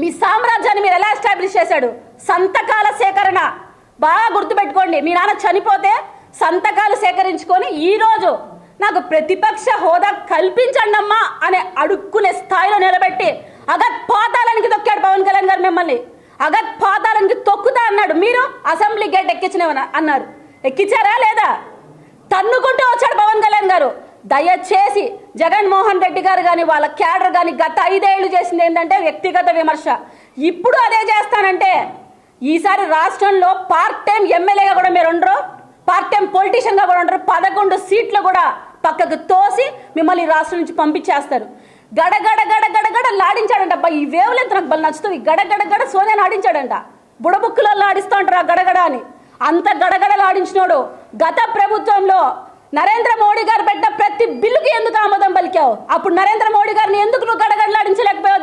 మీ సామ్రాజ్యాన్ని మీరు ఎలా ఎస్టాబ్లిష్ చేశాడు? సంతకాల సేకరణ. బాగా గుర్తుపెట్టుకోండి మీ నాన్న చనిపోతే సంతకాలు సేకరించుకొని ఈ రోజు నాకు ప్రతిపక్ష హోదా కల్పించండి అమ్మా అనే అడుక్కునే స్థాయిలో నిలబెట్టి అగత్ పాతాలనికి తొక్కాడు పవన్ కళ్యాణ్ గారు మిమ్మల్ని. అగత్ పాతాలనికి తొక్కుతా అన్నాడు. మీరు అసెంబ్లీ గేట్ ఎక్కించిన అన్నారు. ఎక్కించారా లేదా తన్నుకుంటూ వచ్చాడు పవన్ కళ్యాణ్ గారు దయచేసి జగన్మోహన్ రెడ్డి గారు కానీ వాళ్ళ క్యాడర్ కానీ గత ఐదేళ్ళు చేసింది ఏంటంటే వ్యక్తిగత విమర్శ. ఇప్పుడు అదే చేస్తానంటే ఈసారి రాష్ట్రంలో పార్ట్ టైం ఎమ్మెల్యేగా కూడా మీరు ఉండరు పార్ట్ టైం పొలిటీషియన్గా కూడా ఉండరు పదకొండు సీట్లు కూడా పక్కకు తోసి మిమ్మల్ని ఈ రాష్ట్రం నుంచి పంపించేస్తారు. గడగడ గడ లాడించాడంట. అబ్బా ఈ వేవ్లెంత్ నాకు బలి నచ్చుతుంది. గడగడ గడ సోనియాని ఆడించాడంట బుడబుక్కులో ఆడిస్తూ ఉంటారు ఆ గడగడ అని. అంత గడగడలాడించినోడు గత ప్రభుత్వంలో నరేంద్ర మోడీ గారు పెట్టిన ప్రతి బిల్లుకి ఎందుకు ఆమోదం పలికావు? అప్పుడు నరేంద్ర మోడీ గారిని ఎందుకు నువ్వు గడగడలాడించలేకపోయావు?